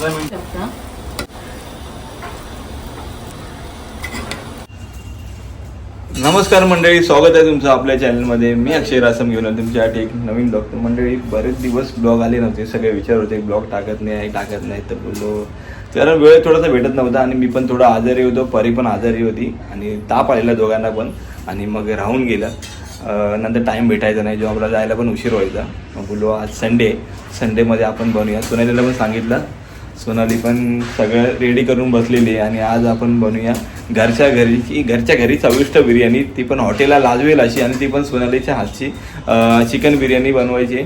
पंधरा मिनिट नमस्कार मंडळी स्वागत आहे तुमचं आपल्या चॅनलमध्ये मी अक्षय रासम घेऊन आलो तुमच्यासाठी एक नवीन ब्लॉग तर मंडळी बरेच दिवस ब्लॉग आले नव्हते. सगळे विचार होते ब्लॉग टाकत नाही टाकत नाही. तर बोललो कारण वेळ थोडासा भेटत नव्हता आणि मी पण थोडा आजारी होतो परी पण आजारी होती आणि ताप आलेला दोघांना पण आणि मग राहून गेलं. नंतर टाईम भेटायचा नाही जॉबला जायला पण उशीर व्हायचा. मग बोललो आज संडे संडेमध्ये आपण बनूया. सोनालीला पण सांगितलं सोनाली पण सगळं रेडी करून बसलेली आहे आणि आज आपण बनवूया घरच्या घरीची घरच्या घरी चविष्ट बिर्याणी. ती पण हॉटेलला लाजवेल अशी आणि ती पण सोनालीच्या हातची. चिकन बिर्याणी बनवायची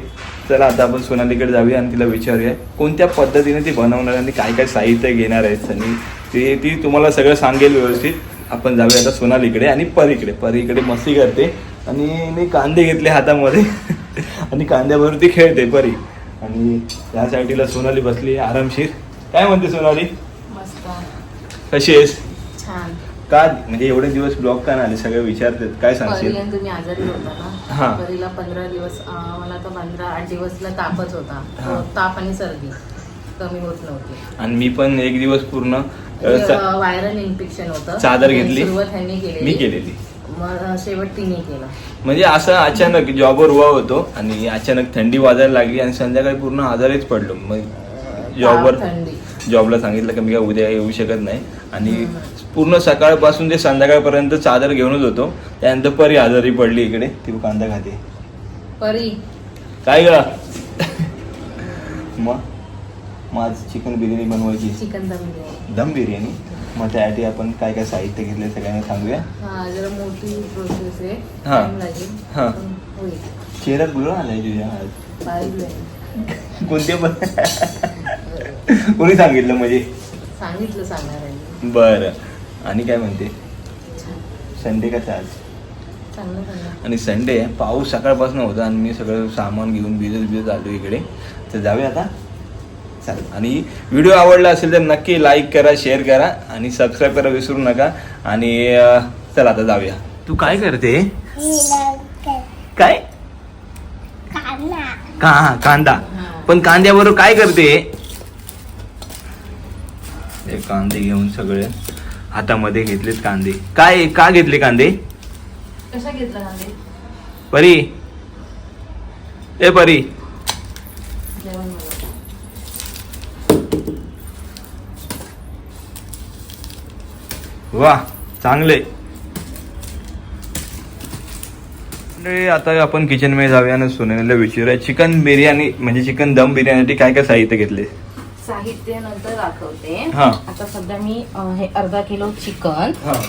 चला आता आपण सोनालीकडे जाऊया आणि तिला विचारूया कोणत्या पद्धतीने ती बनवणार आणि काय काय साहित्य घेणार आहेत. आणि ते ती तुम्हाला सगळं सांगेल व्यवस्थित. आपण जाऊया आता सोनालीकडे आणि परीकडे. परीकडे मस्ती करते आणि मी कांदे घेतले हातामध्ये. आणि कांद्याबरोबर ती खेळते परी. आणि त्या सोनाली बसली आरामशीर. काय म्हणते सोनाली? मस्त. कशी आहेस? छान. का म्हणजे एवढे दिवस ब्लॉग का नाही सगळे विचारतात. काय सांगशील? आजारी होता हा. ना परीला पंधरा दिवस अं, मला तर पंधरा आठ दिवसला तापच होता. हा. तो ताप आणि सर्दी कमी होत नव्हती. आणि मी पण एक दिवस पूर्ण अ, चा- व्हायरल इन्फेक्शन होतं. चादर आणि घेतली? सुरुवात ह्यांनी केली मी केलेली. मग शेवट तिने केला. म्हणजे असं अचानक जॉबवर उभा होतो आणि अचानक थंडी वाजायला लागली आणि संध्याकाळी पूर्ण आजारीच पडलो. मग जॉबवर जॉबला सांगितलं की मी काय उद्या येऊ शकत नाही. आणि पूर्ण सकाळपासून ते संध्याकाळपर्यंत चादर घेऊनच होतो. त्यानंतर परी आजारी पडली इकडे ती कांदा खाते. परी. काय ग? मग? माझ चिकन बिर्याणी बनवायची. चिकन दम बिर्याणी. दम बिर्याणी? मग त्यासाठी आपण काय काय साहित्य घेतले सगळ्यांना सांगूया. हा जरा मोठी प्रोसेस आहे. हा. हा. चेहरा गुळ आलाय तुझ्या कोणते पण. कोणी सांगितलं म्हणजे? सांगितलं सांगणार आहे बरं. आणि काय म्हणते? संडे का आज? आणि संडे आहे. पाऊस सकाळपासून होता आणि मी सगळं सामान घेऊन भिजत भिजत आलो इकडे. तर जाऊया आता. चालेल आणि व्हिडिओ आवडला असेल तर नक्की लाईक करा शेअर करा आणि सबस्क्राईब करा विसरू नका. आणि चला आता जाऊया. तू काय करते. काय? का हा, कांदा. पण कांद्याबरोबर काय करते? हे कांदे घेऊन सगळे हातामध्ये घेतलेत कांदे. काय का घेतले कांदे? कशा घेतला कांदे? परी. ए परी. जेवण. वा चांगले. म्हणजे आता आपण किचनमध्ये जाऊया आणि सोनेला विचारूया. चिकन बिर्याणी म्हणजे चिकन दम बिर्याणीसाठी काय काय साहित्य घेतले? साहित्य नंतर दाखवते. हा. आता सध्या मी अं, हे अर्धा किलो चिकन हा.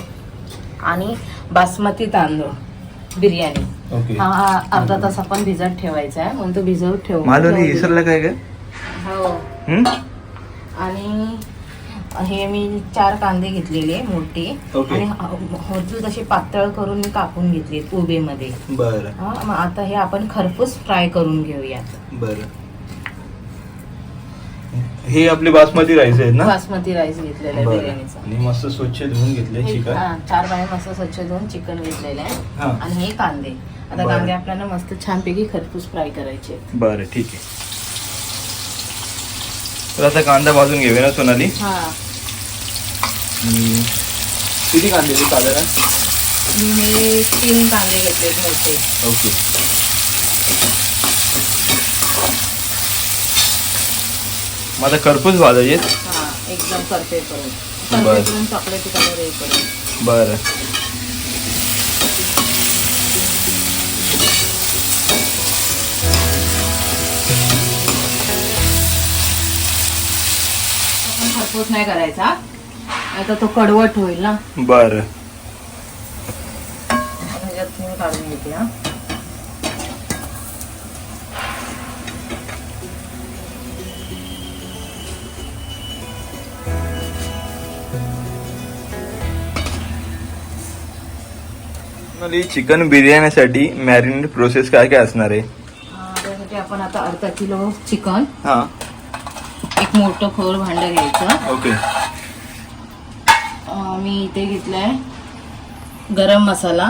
आणि बासमती तांदूळ बिर्याणी. ओके. हा हा अर्धा तास आपण भिजत ठेवायचा आहे. म्हणून तो भिजवत ठेवू. माझं ठेवू- विसरलं काय काय हो. हम्म? आणि हे मी चार कांदे घेतलेले मोठे. आणि होती तशी पातळ करून मी कापून घेतले बरं. हा मग आता हे आपण खरपूस फ्राय करून घेऊयात. बरं. हे आपले बासमती राईस आहेत ना? बासमती राईस घेतलेला आहे बरं. बिर्याणीचा. आणि मस्त स्वच्छ धुवून घेतले हे- चिकन. हा, चार बाय मस्त स्वच्छ धुवून चिकन घेतलेलं आहे. हा. आणि हे कांदे. आता बरं. कांदे आपल्याला मस्त छानपैकी खरपूस फ्राय करायचे आहेत. बरं ठीक आहे. तर आता कांदा भाजून घेऊया ना सोनाली? हा. किती कांदे साधारण? मी तीन कांदे घेतले मोठे. ओके. मग आता खरपूस भाजायचे हा एकदम करते करून. बरं. करते करून चॉकलेटी कलर येईपर्यंत बरं. खरपूस नाही करायचा. आता तो कडवट होईल ना. बरं. ह्याच्यात मी काढून घेते हा. सोनाली चिकन बिर्याणीसाठी मॅरिनेट प्रोसेस काय काय असणार आहे? त्यासाठी आपण आता अर्धा किलो चिकन. हां. मोठं खोर भांडं घ्यायचं. ओके. मी इथे घेतलंय गरम मसाला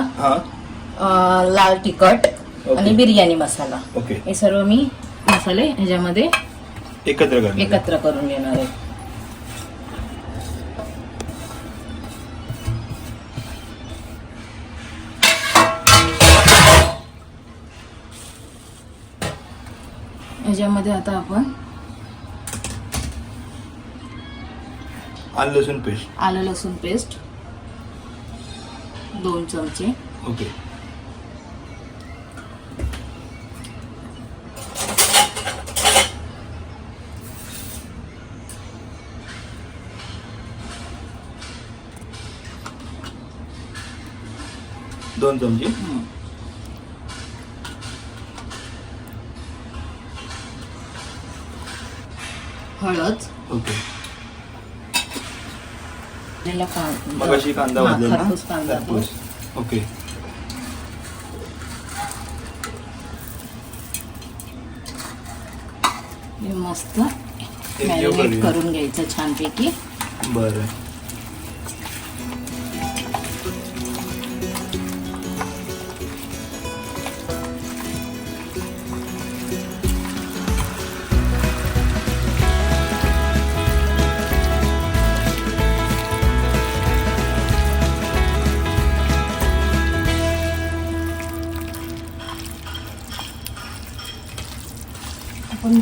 लाल तिखट आणि बिर्याणी मसाला. ओके. हे सर्व मी मसाले ह्याच्यामध्ये एकत्र एकत्र करून घेणार आहे. याच्यामध्ये आता आपण आलं लसूण पेस्ट आलं लसूण पेस्ट दोन चमचे. ओके दोन चमचे. हं. हळद. ओके दिलेला कां- मग अशी कांदा हा, खरपूस कांदा. खरपूस. ओके हे मस्त हे मॅरिनेट करूया. करून घ्यायचं छानपैकी बरं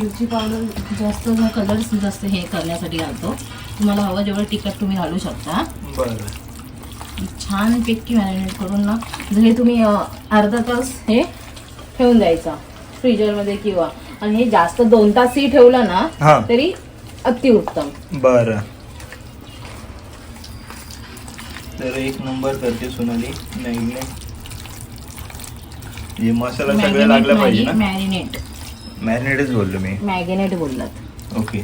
मिरची पावडर जास्त कलर जास्त हे करण्यासाठी घालतो तुम्हाला हवं जेवढं तिखट तुम्ही घालू शकता. बरं छान पैकी मॅरिनेट करून ना हे तुम्ही अर्धा तास हे ठेवून द्यायचा फ्रीजरमध्ये किंवा आणि हे जास्त दोन तासही ठेवलं. ना तरी अतिउत्तम बरं. तर एक नंबर करते सोनाली मॅग्नेट हे मसाला सगळं लागला पाहिजे ना? मॅरिनेट. मॅरिनेटच बोललो मी. मॅगिनेट बोललात. ओके.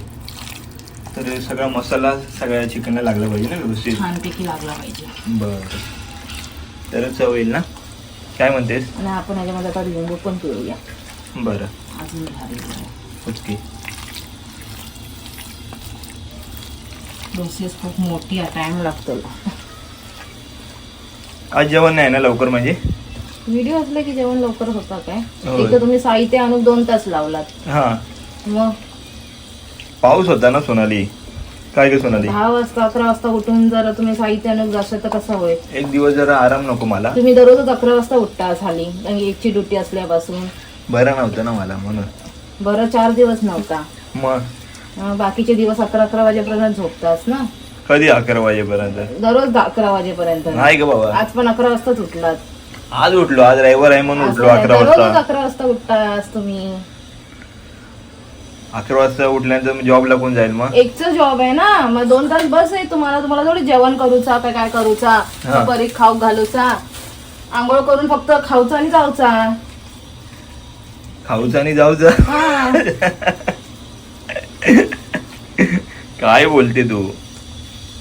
तर सगळा मसाला सगळ्या चिकनला लागला पाहिजे ना व्यवस्थित? छानपैकी लागला पाहिजे. बरं. तरच चव येईल ना? काय म्हणतेस? आणि आपण याच्यामध्ये आता लिंबू पण पिळूया. बरं. अजून भारी होईल. ओके. प्रोसेस खूप मोठी आहे टाइम लागतो आज जेवण नाही ना लवकर म्हणजे? व्हिडिओ असले की जेवण लवकर होतं काय? होय. एक तर तुम्ही साहित्य आणून दोन तास लावलात. हां. मग? पाऊस होता ना सोनाली? काय ग सोनाली? दहा वाजता अकरा वाजता उठून जर तुम्ही साहित्य आणून जाशाल तर कसं होईल? एक दिवस जरा आराम नको मला. तुम्ही दररोजच अकरा वाजता उठता झाली आणि एकची ड्युटी असल्यापासून. बरं नव्हतं ना मला म्हणून. बरं चार दिवस नव्हता. मग? अं, बाकीचे दिवस अकरा अकरा वाजेपर्यंत झोपतास ना? कधी अकरा वाजेपर्यंत? दररोज अकरा वाजेपर्यंत. नाही ग बाबा. आज पण अकरा वाजताच उठलात. आज उठलो आज रविवार आहे म्हणून उठलो अकरा दररोजच वाजता. अकरा वाजता उठतास तुम्ही. अकरा वाजता उठल्यानंतर जॉब लागून जाईल मग? एकच जॉब आहे ना मग दोन तास बस आहे तुम्हाला तुम्हाला थोडी जेवण करूचा काय काय करूचा हा. दुपारी खाऊ घालूचा आंघोळ करून फक्त खाऊचा आणि जाऊचा. खाऊच आणि जाऊच? हा. काय बोलते तू?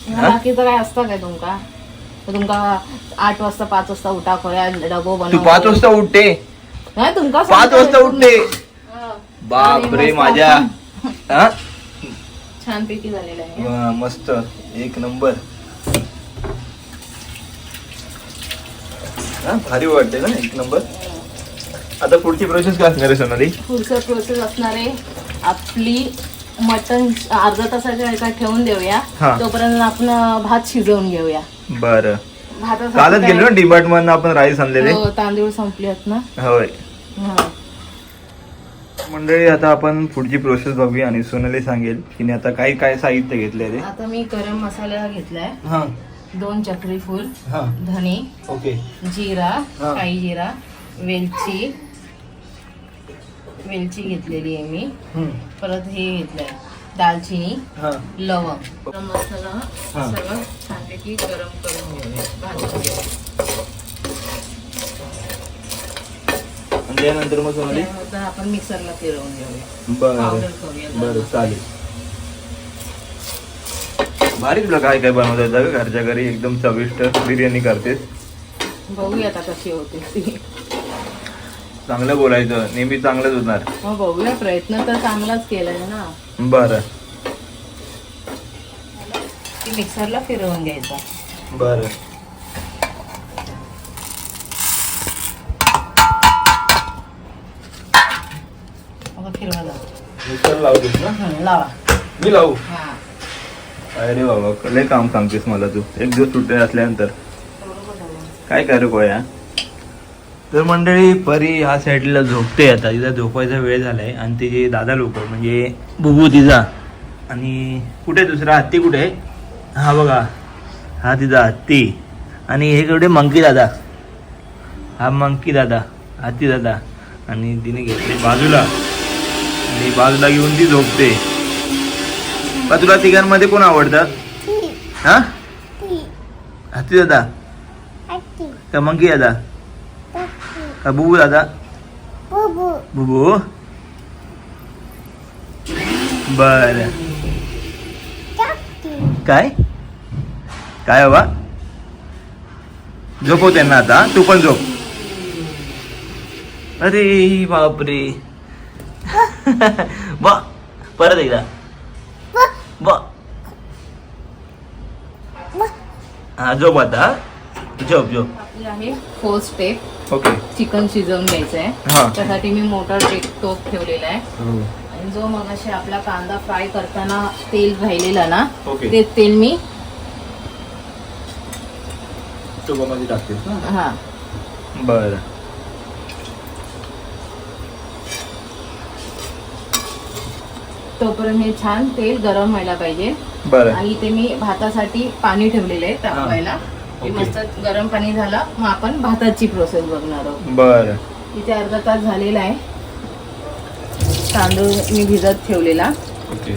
बाकीचं काय असतं काय तुमका? तर तुमका आठ वाजता पाच वाजता उठा खोया डबो तू बनव. पाच वाजता उठते. नाही तुमका पाच वाजता. उठते. हा. बाप रे माझ्या. आपण हा? छानपैकी झालेलं आहे. वा, मस्त. एक नंबर. हा, भारी वाटते ना एक नंबर. आता पुढची प्रोसेस काय असणार आहे सोनाली? पुढचं प्रोसेस असणार आहे आपली मटन अर्धा तासाच्या एका ठेवून देऊया. हा. तोपर्यंत आपण अं, भात शिजवून घेऊया. बर. कालच गेलो ना डिमार्ट मधून आपण राईस आणलेले. हो, तांदूळ संपले ना. होय. मंडळी आता आपण पुढची प्रोसेस बघूया आणि सोनाली सांगेल तिने आता काय काय साहित्य घेतले ते. आता मी गरम मसाला घेतलाय. हा. दोन चक्री फूल हा. धने ओके. जिरा. काही जिरा वेलची वेलची घेतलेली आहे मी. परत हे घेतलंय. दालचिनी हा. लवंग. गरम मसाला हा. सगळं छानपैकी गरम करून घेऊया. भाजून घेऊया. आणि त्यानंतर मग सोनाली त्यानंतर आपण मिक्सरला फिरवून घेऊया. बर. पावडर करूया. बरं चालेल. भारी तुला काय काय बनवता येतं घरच्या घरी एकदम चविष्ट बिर्याणी करतेस. बघूया आता कशी होते ती. चांगलं बोलायचं नेहमी चांगलंच होणार. मग बघूया प्रयत्न तर चांगलाच केलाय ना. बरं. ती मिक्सरला फिरवून घ्यायचा. बरं. फिरवा मिक्सर लावतेस ना? हं, लावा. मी लावू? हा. अरे बाबा लय काम सांगतेस मला तू. एक दिवस सुट्टे असल्यानंतर. काय करू गोया तर मंडळी परी ह्या साईडला झोपते आता. तिचा झोपायचा वेळ झालाय. आणि तिचे दादा लोक म्हणजे बुबू तिचा. आणि कुठे दुसरा? हत्ती कुठे आहे? हा बघा. हा तिचा हत्ती. आणि हे कुठे मंकी दादा. हा मंकी दादा. हत्ती दादा. आणि तिने घेतले बाजूला. आणि बाजूला घेऊन ती झोपते. तुला तिघांमध्ये कोण आवडतात हा? हत्ती दादा. का मंकी दादा? का बुबू दादा बुबू बर काय काय बाबा झोपव त्यांना आता तू पण झोप अरे बापरे बा परत एकदा बा हा झोप आता झोप झोप आहे फोर स्टेप ओके चिकन शिजवून घ्यायचं. आहे त्यासाठी मी मोठा टेक टोप ठेवलेला आहे. हो. आणि जो मगाशी आपला कांदा फ्राय करताना तेल राहिलेला ना. ते तेल मी तुपामध्ये टाकतेस ना? हा. बर. तोपर्यंत हे छान तेल गरम व्हायला पाहिजे. बर. आणि ते मी भातासाठी पाणी ठेवलेलं आहे तापवायला मस्त गरम पाणी झालं मग आपण भाताची प्रोसेस बघणार आहोत. बर. इथे अर्धा तास झालेला आहे. तांदूळ मी भिजत ठेवलेला. ओके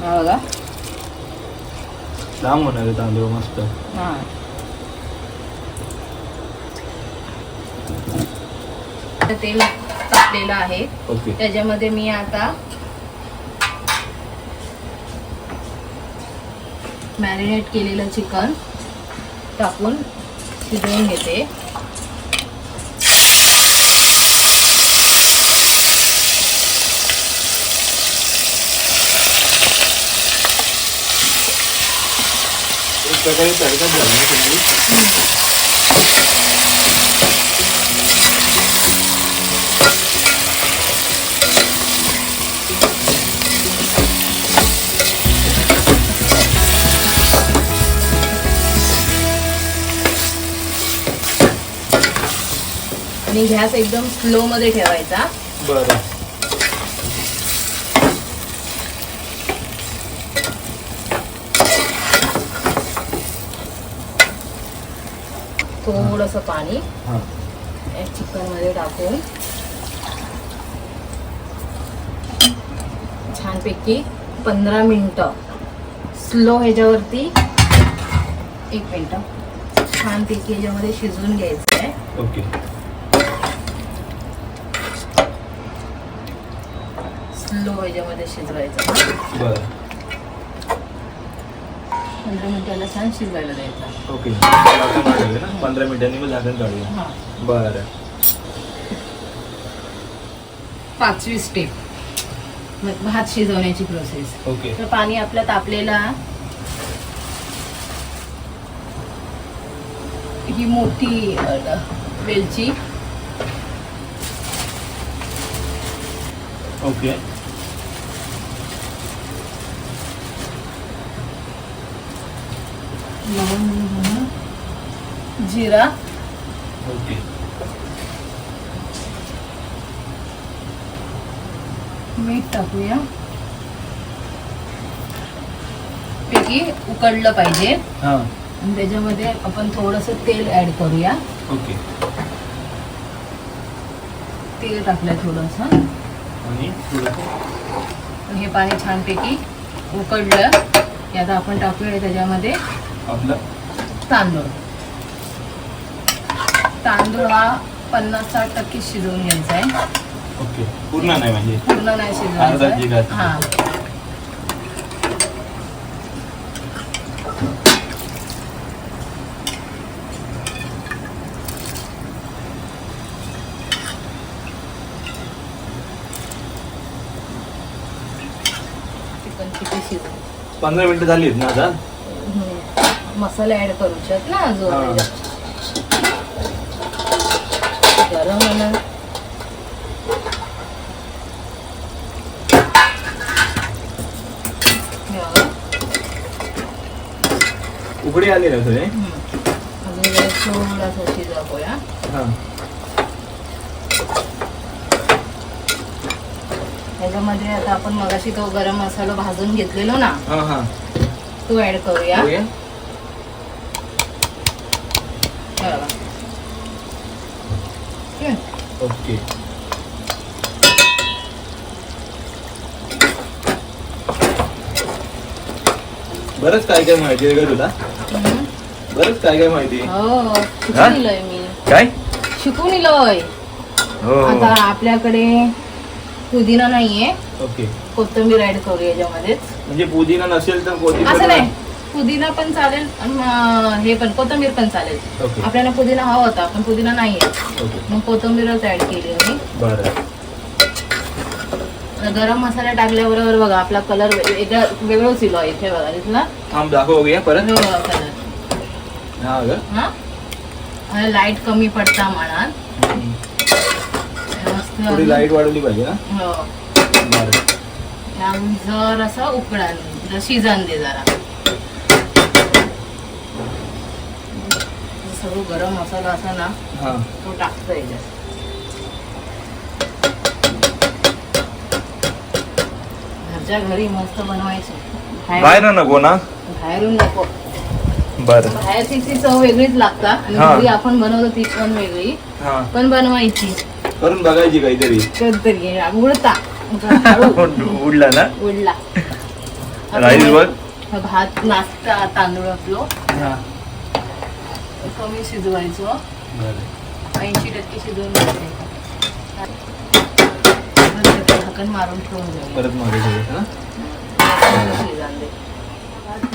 हा बघा. लांब होणार आहे तांदूळ मस्त. हा. तेल तापलेलं आहे. ओके त्याच्यामध्ये मी आता मॅरिनेट केलेलं चिकन. टाकून शिजवून घेते. एक प्रकारे तडकाच झाला आणि गॅस एकदम स्लो मध्ये ठेवायचा. बरं. थोडंसं पाणी हां. चिकनमध्ये टाकून. छानपैकी पंधरा मिनिटं. स्लो ह्याच्यावरती एक मिनटं. छानपैकी ह्याच्यामध्ये शिजवून घ्यायचं आहे ओके स्लो ह्याच्यामध्ये शिजवायचं. बरं. पंधरा मिनिटाला छान शिजवायला द्यायचं. ओके. झाकण काढूया ना पंधरा मिनिटांनी मग झाकण काढूया. हां. बरं. पाचवी स्टेप मग भात शिजवण्याची प्रोसेस ओके. तर पाणी आपलं तापलेलं. ही मोठी अ, वेलची. ओके. जिरा. ओके. मीठ टाकूया. पैकी उकडलं पाहिजे. हां. आणि त्याच्यामध्ये आपण थोडंसं तेल ऍड करूया. ओके. तेल टाकलं थोडंसं. हे पाणी छानपैकी उकडलं. की आता आपण टाकूया त्याच्यामध्ये. आपलं? तांदूळ. तांदूळ हा पन्नास साठ टक्के शिजवून घ्यायचा आहे. ओके. पूर्ण नाही म्हणजे? पूर्ण नाही अर्धा शिजवायचा. हा. चिकन किती शिजवून पंधरा मिनिटं झाली आहेत ना आता. मसाला ऍड करू शकत ना अजून? गरम म्हणा उकडी आली ना तुझे अजून थोडासा शिजवूया ह्याच्यामध्ये आता आपण मगाशी तो गरम मसाला भाजून घेतलेलो ना तो ऍड करूया. बरंच काय काय माहिती आहे का तुला. बरंच काय काय माहिती आहे. हो हा? शिकून इलोय मी. काय? शिकून इलोय हो. आता आपल्याकडे पुदिना नाहीये. ओके. कोथिंबीर ऍड करू याच्यामध्येच. म्हणजे पुदिना नसेल तर असं कोथिंबीर नाही. पुदिना पण चालेल अं, हे पण कोथिंबीर पण चालेल. ओके. आपल्याला पुदिना हवा होता पण पुदिना नाहीये. ओके. मग कोथिंबीरच ऍड केली मी बरं. गरम मसाला टाकल्याबरोबर बघा आपला कलर वेगळा वेगळंच इलो इथे बघा दिसला? थांब दाखव बघूया परत. वेगळा कलर हा ग हा? लाइट कमी पडता म्हणा. थोडी लाइट वाढवली पाहिजे ना हो. त्याहून जर असं जर शिजन दे जरा. सर्व गरम मसाला असा ना हा. तो टाकतो याच्यात घरी मस्त बनवायचे. बाहेर नको ना. बाहेरून नको. बरं. बाहेरची ती चव वेगळीच लागता आणि. घरी आपण बनवतो ती पण वेगळी. हा. पण बनवायची. करून बघायची काहीतरी. कधीतरी. उडता. उडला ना? उडला. राईस बघ भात नाश्ता तांदूळ आपलो. कमी शिजवायचो. ऐंशी टक्के शिजवून झाकण मारून ठेवून. परत मागे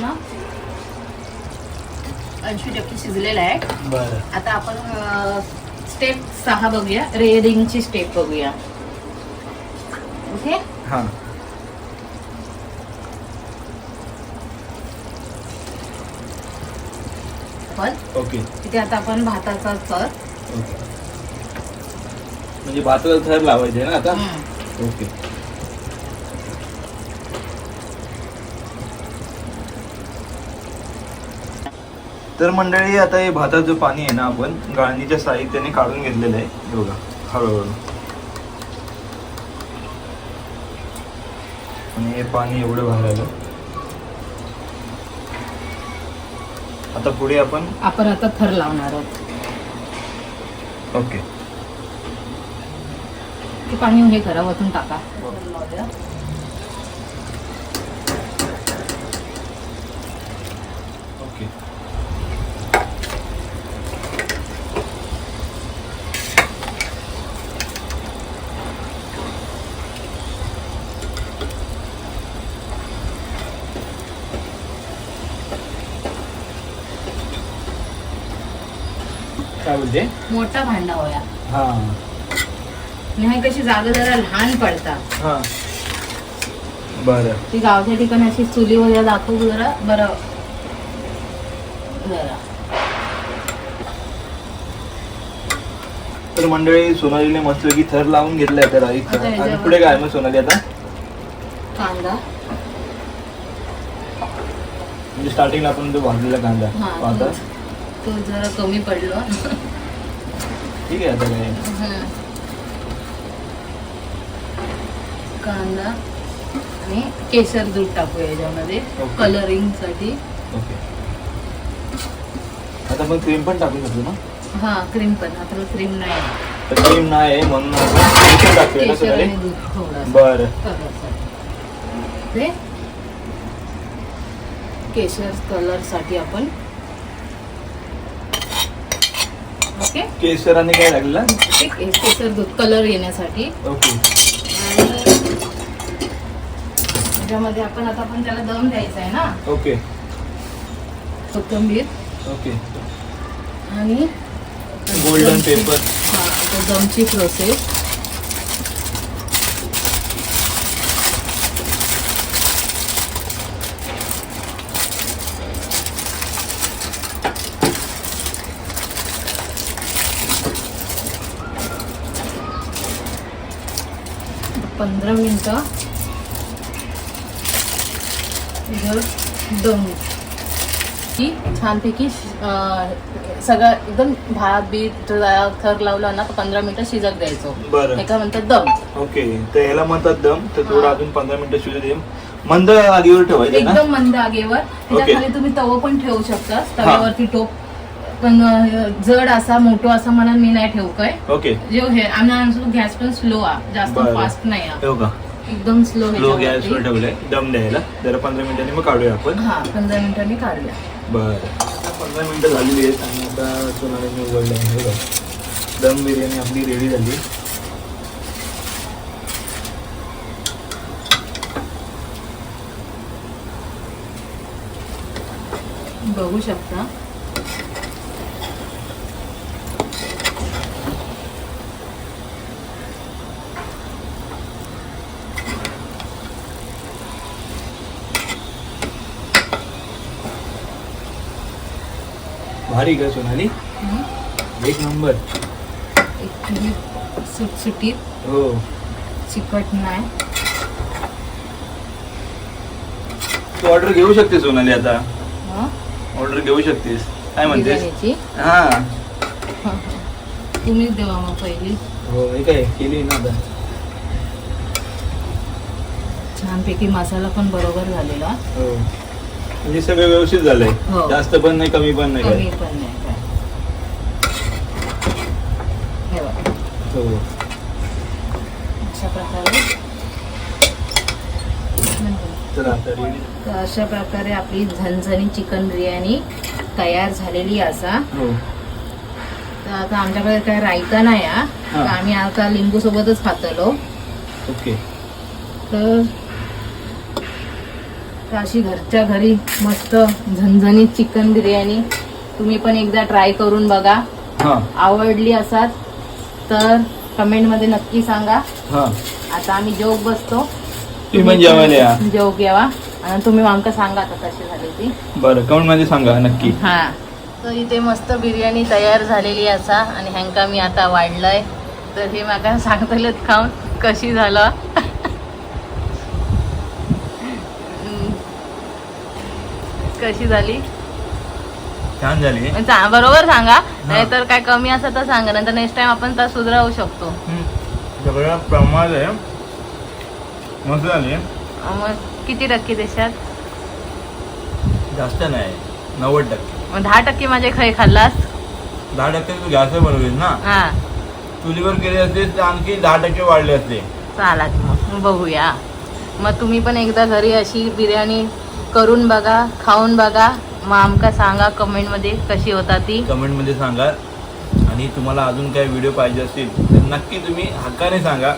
ना ऐंशी टक्के शिजलेला आहे. बरं. आता आपण स्टेप सहा बघूया. रेडिंगची स्टेप बघूया. ओके हा. ओके इथे आता आपण भाताचा थर म्हणजे भाताचा थर लावायचे ना आता. ओके. तर मंडळी आता हे भाताचं पाणी आहे ना आपण गाळणीच्या साहित्याने काढून घेतलेलं आहे. बघा हळूहळू. आणि हे पाणी एवढं आलं आता पुढे आपण आपण आता थर लावणार आहोत. ओके. ते पाणी हे करा वतून टाका. काय बोलते? मोठा भांडा होया. हा. नाही कशी जागा जरा लहान पडतात. हा. बरं. ती गावच्या ठिकाणी अशी चुली वगैरे दाखवू जरा बरं. जरा. तर मंडळी सोनालीने मस्त की थर लावून घेतलाय तर आता आणि पुढे काय मग सोनाली आता? कांदा. म्हणजे स्टार्टिंगला आपण तो भाजलेला कांदा. हा आता तो- तो जरा कमी पडलो. ठीक आहे आता काय. कांदा आणि केसर दूध टाकू याच्यामध्ये. कलरिंगसाठी ओके. आता आपण क्रीम पण टाकू शकतो ना? हा क्रीम पण. आता क्रीम नाही तर क्रीम नाही आहे म्हणून आपण ना केसर दूध बरं. ते केशर आपण ओके? केसर आणि काय लागलं? ते केसर दूध कलर येण्यासाठी. ओके आणि त्याच्यामध्ये आपण आता आपण त्याला दम द्यायचा आहे ना? ओके. कोथिंबीर ओके. आणि गोल्डन दमची- पेपर हा आता दमची प्रोसेस पंधरा मिनटं. जर दम की छानपैकी सगळं एकदम भात बीट थर लावला ना पंधरा मिनिटं शिजत द्यायचो. एका म्हणतात दम. ओके तर ह्याला म्हणतात दम तर थोडं. अजून पंधरा मिनिटं शिजू दे. मंद आगीवर ठेवायचं एकदम मंद आगेवर. त्याच्याखाली तुम्ही तव पण ठेवू शकता. तव्यावरती टोप. पण जड असा मोठा असा म्हणा मी नाही ठेवू काय. ओके. जो हे आमचा गॅस पण स्लो आहे जास्त. फास्ट नाही एकदम स्लो लो गॅसवर ठेवलंय. दम द्यायला. जरा पंधरा मिनिटांनी मग काढूया आपण. हा पंधरा मिनिटांनी काढूया. बरं. आता पंधरा मिनिटं झालेली आहेत आणि आता सोनालीने उघडलं आहे. बघा. दम बिर्याणी आपली रेडी झाली. बघू शकता. भारी का सोनाली. एक नंबर. एकदम सुटसुटीत हो. चिकट नाही. तू ऑर्डर घेऊ शकतेस सोनाली आता. हं? ऑर्डर घेऊ शकतेस. काय म्हणतेस? बिर्याणीची हा. हं, हं. तुम्हीच देवा मग पहिली. हो हे काय केली ना आता. छानपैकी मसाला पण बरोबर झालेला. हो. म्हणजे सगळं व्यवस्थित झालंय. हो. जास्त पण नाही कमी पण नाही कमी काय? पण नाही काय. हे बघा. हो. अशा प्रकारे. तर आता ready. तर अशा प्रकारे आपली झणझणी चिकन बिर्याणी तयार झालेली असा हो. तर आता आमच्याकडे काय रायता नाही हा हा. तर आम्ही आता लिंबू सोबतच खातलो. ओके. तर तर अशी घरच्या घरी मस्त झणझणीत चिकन बिर्याणी. तुम्ही पण एकदा ट्राय करून बघा. हा. आवडली असाच तर कमेंटमध्ये नक्की सांगा. हा. आता आम्ही जेवक बसतो. जेवक यावा. आणि तुम्ही आमका सांगा आता कशी झाली ती. बरं कमेंटमध्ये सांगा नक्की. हा. तर इथे मस्त बिर्याणी तयार झालेली असा आणि हँका मी आता वाढलंय. तर हे म्हाका सांगतलेत खाऊन कशी झालं. कशी झाली? छान झाली. चा- बरोबर सांगा. नाहीतर काय कमी असं तर सांगा नंतर नेक्स्ट टाइम आपण तर सुधारू शकतो. सगळं प्रमाण आहे. मस्त झाली. मग किती टक्के देशात? जास्त नाही. नव्वद टक्के. मग दहा टक्के माझे खय खाल्लास? दहा टक्के तू गॅसवर बनवलीस ना? हा. चुलीवर केले असते तर आणखी दहा टक्के वाढले असते. चालात मग. बघूया. मग तुम्ही पण एकदा घरी अशी बिर्याणी करून बघा खाऊन बघा. मग आमका सांगा कमेंटमध्ये कशी होता ती. कमेंटमध्ये सांगा. आणि तुम्हाला अजून काही व्हिडिओ पाहिजे असतील तर नक्की तुम्ही हक्काने सांगा.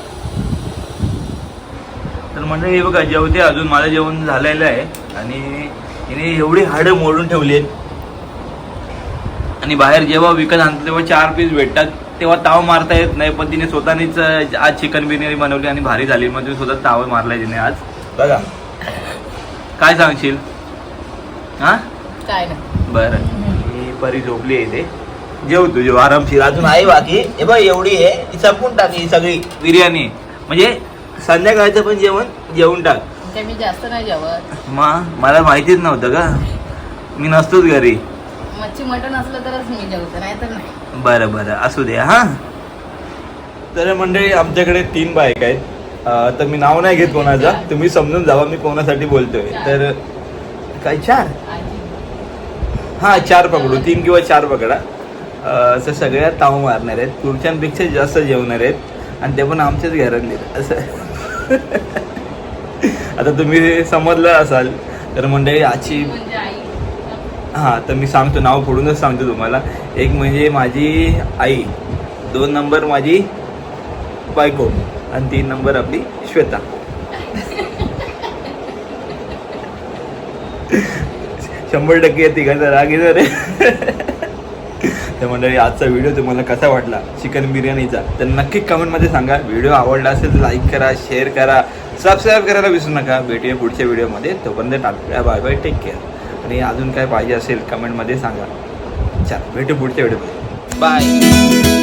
तर म्हणजे हे बघा जेवते अजून. माझं जेवण झालेलं आहे. आणि हिने एवढी हाडं मोडून ठेवली आहेत. आणि बाहेर जेव्हा विकत आणतो तेव्हा चार पीस भेटतात. तेव्हा ताव मारता येत नाही पण तिने स्वतःनीच आज चिकन बिर्याणी बनवली आणि भारी झाली. मग तिने स्वतः ताव मारलाय तिने आज. बघा. काय सांगशील? हा? काय नाही. बरं. ही परी झोपली आहे इथे. जेव तू जेव. आरामशीर. अजून आहे बाकी हे बघ एवढी आहे. ती संपून टाक ही सगळी बिर्याणी. म्हणजे संध्याकाळचं पण जेवण जेवून टाक. मी जास्त नाही जेवत. मा मला माहितीच नव्हतं का मी नसतोच घरी. मच्छी मटण असलं तरच मी जेवतो नाही तर नाही. बरं बरं. असू दे हा. तर मंडळी आमच्याकडे तीन बाईक आहेत. तर मी नाव नाही घेत कोणाचा. तुम्ही समजून जावा मी कोणासाठी बोलतोय. तर काय चार? हा चार पकडू. तीन किंवा चार पकडा. असं सगळ्या ताव मारणार आहेत. पुरुषांपेक्षा जास्त जेवणार आहेत. आणि ते पण आमच्याच घरातले असं. आता तुम्ही समजलं असाल तर मंडळी आजची हा हां तर मी सांगतो नाव फोडूनच सांगतो तुम्हाला. एक म्हणजे माझी आई दोन नंबर माझी बायको. आणि तीन नंबर आपली श्वेता. शंभर टक्के येते का? राग येणार तर मंडळी आजचा व्हिडिओ तुम्हाला कसा वाटला? चिकन बिर्याणीचा. तर नक्की कमेंटमध्ये सांगा. व्हिडिओ आवडला असेल तर लाईक करा शेअर करा सबस्क्राईब करायला विसरू नका. भेटूया पुढच्या व्हिडिओमध्ये तोपर्यंत टाकूया बाय बाय टेक केअर आणि अजून काय पाहिजे असेल कमेंटमध्ये सांगा. चला भेटू पुढच्या व्हिडिओमध्ये बाय